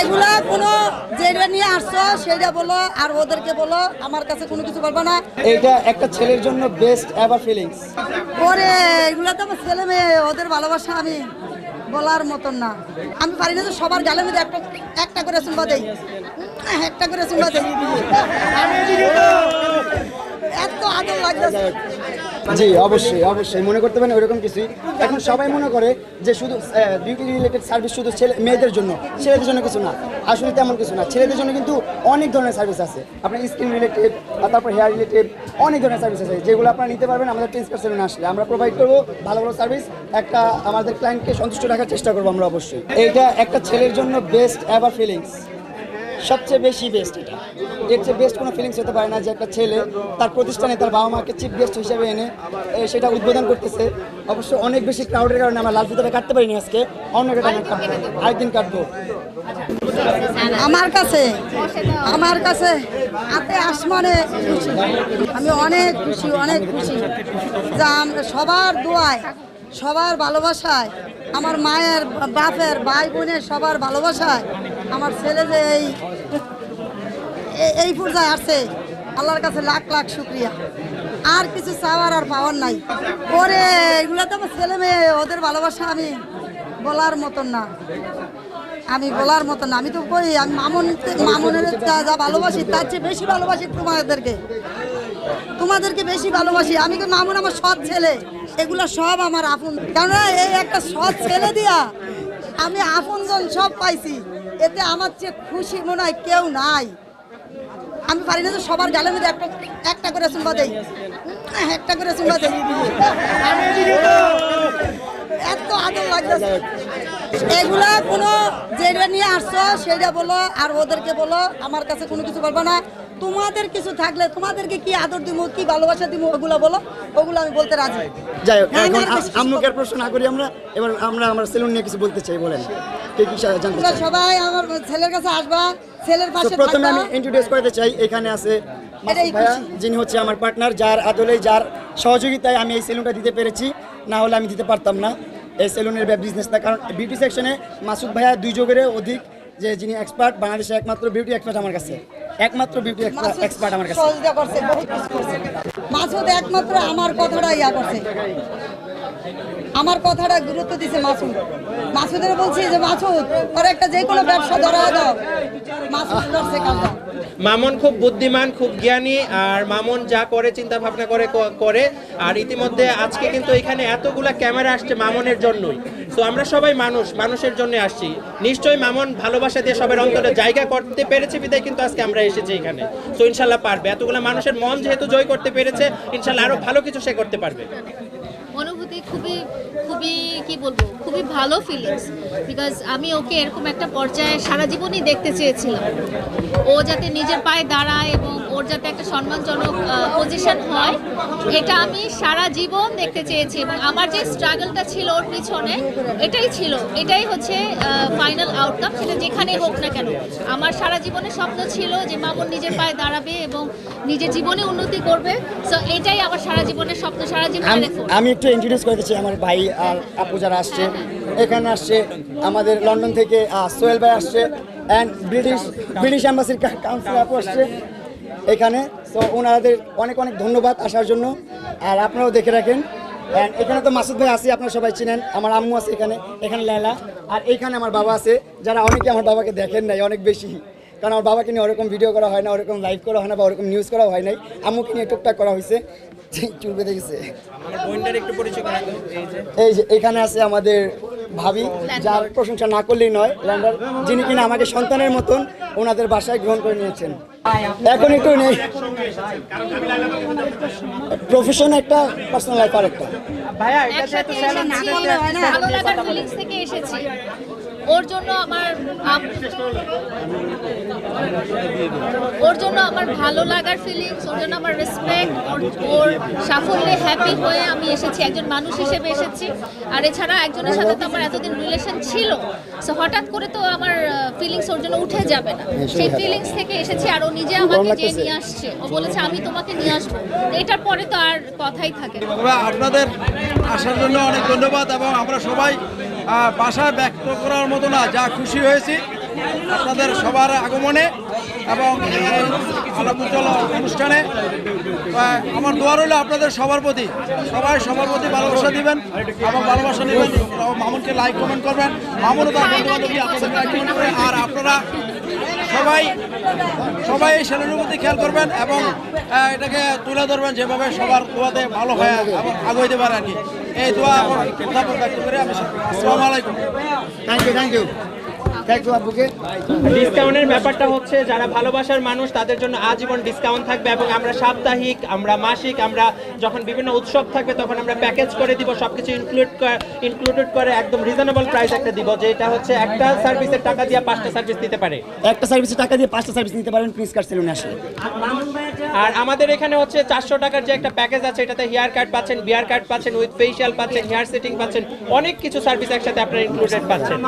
এগুলা কোনো যেটা নিয়ে আসছো সেটা বলো আর ওদেরকে বলো আমার কাছে কোনো কিছু বলব না। এইটা একটা ছেলের জন্য বেস্ট এভার ফিলিংস ওরে এগুলা তো আমার ছেলে মেয়ে ওদের ভালোবাসা আমি বলার মতন না। আমি পারি না যে সবার গালের মধ্যে একটা একটা করে শুনবা দেই। একটা করে শুনবা দেই। এত আদর লাগতেছে। জি অবশ্যই অবশ্যই মনে করতে পারেন ওইরকম কিছুই। এখন সবাই মনে করে যে শুধু বিউটি রিলেটেড সার্ভিস শুধু ছেলে মেয়েদের জন্য ছেলেদের জন্য কিছু না। আসলে তেমন কিছু না। ছেলেদের জন্য কিন্তু অনেক ধরনের সার্ভিস আছে। আপনার স্কিন রিলেটেড তারপর হেয়ার রিলেটেড অনেক ধরনের সার্ভিস আছে। যেগুলো আপনারা নিতে পারবেন আমাদের টেন্স পার্সেন্ট আসলে। আমরা প্রোভাইড করব ভালো ভালো সার্ভিস একটা আমাদের ক্লায়েন্টকে সন্তুষ্ট রাখার চেষ্টা করব আমরা অবশ্যই। এইটা একটা ছেলের জন্য বেস্ট এভার ফিলিংস সবচেয়ে বেশি বেস্ট এটা। এর চেয়ে বেস্ট কোনো ফিলিংস হতে পারে না যে একটা ছেলে তার প্রতিষ্ঠানে তার বাবা মাকে চিফ গেস্ট হিসেবে এনে সেটা উদ্বোধন করতেছে। অবশ্য অনেক বেশি ক্রাউডের কারণে আমরা লাল ফিতাটা কাটতে পারিনি আজকে। অন্য একটা টাইমে কাটবো আরেকদিন কাটবো। আমার কাছে আমার কাছে হাতে আসমানে খুশি। আমি অনেক খুশি অনেক খুশি। যা আমরা সবার দোয়ায় সবার ভালোবাসায় আমার মায়ের বাপের ভাই বোনের সবার ভালোবাসায় আমার ছেলে যে এই এই পর্যায়ে আসছে, আল্লাহর কাছে লাখ লাখ শুক্রিয়া। আর কিছু চাওয়ার আর পাওয়ার নাই। ওরে, এগুলো তো আমার ছেলে মেয়ে, ওদের ভালোবাসা আমি বলার মতন না। আমি বলার মতো না। আমি তো কই, আমি মামুন মামুনের যা ভালোবাসি, তার চেয়ে বেশি ভালোবাসি তোমাদেরকে। তোমাদেরকে বেশি ভালোবাসি। আমি তো মামুন আমার সৎ ছেলে। এগুলো সব আমার আপন। কেননা, এই একটা সৎ ছেলে দিয়া আমি আপনজন সব পাইছি। এতে আমার চেয়ে খুশি মনে হয় কেউ নাই। আমি পারি না তো সবার গালের মধ্যে একটা একটা করে শুনবা দেই। একটা করে শুনবা দেই। এত আদর লাগতেছে এগুলা কোনো যেটা নিয়ে আসছো সেটা বলো আর ওদেরকে বলো আমার কাছে কোনো কিছু বলব না। তোমাদের কিছু থাকলে তোমাদেরকে কি আদর দিব কি ভালোবাসা দিব ওগুলো বলো। ওগুলো আমি বলতে রাজি। যাই হোক হ্যাঁ, এখন আম্মুকে প্রশ্ন না করি আমরা। এবার আমরা আমার সেলুন নিয়ে কিছু বলতে চাই বলেন। কে কি জানতে চাই সবাই আমার ছেলের কাছে আসবা ছেলের পাশে প্রথমে আমি ইন্ট্রোডিউস করতে চাই এখানে আছে ভাইয়া যিনি হচ্ছে আমার পার্টনার যার আদলে যার সহযোগিতায় আমি এই সেলুনটা দিতে পেরেছি। না হলে আমি দিতে পারতাম না এই সেলুনের বিজনেসটা কারণ বিউটি সেকশনে মাসুদ ভাইয়া দুই যোগের অধিক যে যিনি এক্সপার্ট বাংলাদেশে একমাত্র বিউটি এক্সপার্ট আমার কাছে। একমাত্র বিউটি এক্সপার্ট আমার কাছে। মাসুদ একমাত্র আমার কথাটা ইয়া করছে। আমার কথাটা গুরুত্ব দিছে মাসুদ। মাসুদের বলছি যে মাসুদ ওর একটা যে কোনো ব্যবসা ধরা দাও। মাসুদ কাজটা। মামুন খুব বুদ্ধিমান খুব জ্ঞানী আর মামুন যা করে চিন্তা ভাবনা করে করে আর ইতিমধ্যে আজকে কিন্তু এখানে এতগুলা ক্যামেরা আসছে মামুনের জন্যই। তো আমরা সবাই মানুষ মানুষের জন্য আসছি। নিশ্চয়ই মামুন ভালোবাসা দিয়ে সবার অন্তরে জায়গা করতে পেরেছে বিদায় কিন্তু আজকে আমরা এসেছি এখানে। তো ইনশাল্লাহ পারবে। এতগুলা মানুষের মন যেহেতু জয় করতে পেরেছে ইনশাল্লাহ আরও ভালো কিছু সে করতে পারবে। অনুভূতি খুবই খুবই কি বলব খুবই ভালো ফিলিংস বিকজ আমি ওকে এরকম একটা পর্যায়ে সারা জীবনই দেখতে চেয়েছিলাম। ও যাতে নিজের পায়ে দাঁড়ায় এবং ওর যাতে একটা সম্মানজনক পজিশন হয় এটা আমি সারা জীবন দেখতে চেয়েছি এবং আমার যে স্ট্রাগলটা ছিল ওর পিছনে এটাই ছিল। এটাই হচ্ছে ফাইনাল আউটকাম সেটা যেখানেই হোক না কেন। আমার সারা জীবনের স্বপ্ন ছিল যে মামুন নিজের পায়ে দাঁড়াবে এবং নিজের জীবনে উন্নতি করবে। সো এটাই আমার সারা জীবনের স্বপ্ন সারা জীবন আমি আমি একটু ইন্ট্রোডিউস করতে চাই আমার ভাই আর আপু যারা আসছে। এখানে আসছে আমাদের লন্ডন থেকে সোহেল ভাই আসছে অ্যান্ড ব্রিটিশ ব্রিটিশ অ্যাম্বাসির কাউন্সিল আপু আসছে এখানে। তো ওনাদের অনেক অনেক ধন্যবাদ আসার জন্য। আর আপনারাও দেখে রাখেন। অ্যান্ড এখানে তো মাসুদ ভাই আছে, আপনারা সবাই চিনেন। আমার আম্মু আছে এখানে এখানে লেলা আর এখানে আমার বাবা আছে, যারা অনেকে আমার বাবাকে দেখেন নাই, অনেক বেশি। কারণ আমার বাবাকে নিয়ে ওরকম ভিডিও করা হয় না ওরকম লাইভ করা হয় না বা ওরকম নিউজ করা হয় নাই। আম্মুকে নিয়ে টুকটাক করা হয়েছে চুল বেঁধে গেছে। এই যে। এখানে আছে আমাদের ভাবি যার প্রশংসা না করলেই নয় ল্যান্ডার। যিনি কিনা আমাকে সন্তানের মতন ওনাদের বাসায় গ্রহণ করে নিয়েছেন। এখন একটু নেই। প্রফেশন একটা পার্সোনাল লাইফ আর একটা একসাথে ওর জন্য আমার ওর জন্য আমার ভালো লাগার ফিলিংস ওর জন্য আমার রেসপেক্ট ওর ওর সাফল্যে হ্যাপি হয়ে আমি এসেছি একজন মানুষ হিসেবে এসেছি। আর এছাড়া একজনের সাথে তো আমার এতদিন রিলেশন ছিল সো হঠাৎ করে তো আমার ফিলিংস ওর জন্য উঠে যাবে না। সেই ফিলিংস থেকে এসেছি আর ও নিজে আমাকে যে নিয়ে আসছে ও বলেছে আমি তোমাকে নিয়ে আসব। এটার পরে তো আর কথাই থাকে আপনাদের আসার জন্য অনেক ধন্যবাদ এবং আমরা সবাই ভাষায় ব্যক্ত করার মতো না, যা খুশি হয়েছি আপনাদের সবার আগমনে এবং আলোকুজ্জ্বল অনুষ্ঠানে। আমার দোয়া রইল আপনাদের সবার প্রতি। সবাই সবার প্রতি ভালোবাসা দিবেন এবং ভালোবাসা নেবেন। মামুনকে লাইক কমেন্ট করবেন। মামুনও তার বন্ধু বান্ধবী আপনাদের লাইক কমেন্ট করে আর আপনারা সবাই সবাই এই ছেলের প্রতি খেয়াল করবেন এবং এটাকে তুলে ধরবেন যেভাবে সবার দোয়াতে ভালো হয় এবং আগাইতে পারে আর কি। এই দোয়া আমার ব্যক্ত করে আমি আসসালামু আলাইকুম। থ্যাংক ইউ থ্যাংক ইউ ডিসকাউন্টের ব্যাপারটা হচ্ছে যারা ভালোবাসার মানুষ তাদের জন্য আজীবন ডিসকাউন্ট থাকবে এবং আমরা সাপ্তাহিক আমরা মাসিক আমরা যখন বিভিন্ন উৎসব থাকবে তখন আমরা প্যাকেজ করে দিব সবকিছু ইনক্লুড ইনক্লুডেড করে একদম রিজনেবল প্রাইস একটা দিব যেটা হচ্ছে একটা সার্ভিসের টাকা দিয়ে পাঁচটা সার্ভিস দিতে পারে। একটা সার্ভিসের টাকা দিয়ে পাঁচটা সার্ভিস নিতে পারেন প্রিন্স কার সেলুনে আসলে। আর আমাদের এখানে হচ্ছে চারশো টাকার যে একটা প্যাকেজ আছে এটাতে হেয়ার কাট পাচ্ছেন বিয়ার কাট পাচ্ছেন উইথ ফেশিয়াল পাচ্ছেন হেয়ার সেটিং পাচ্ছেন অনেক কিছু সার্ভিস একসাথে আপনারা ইনক্লুডেড পাচ্ছেন।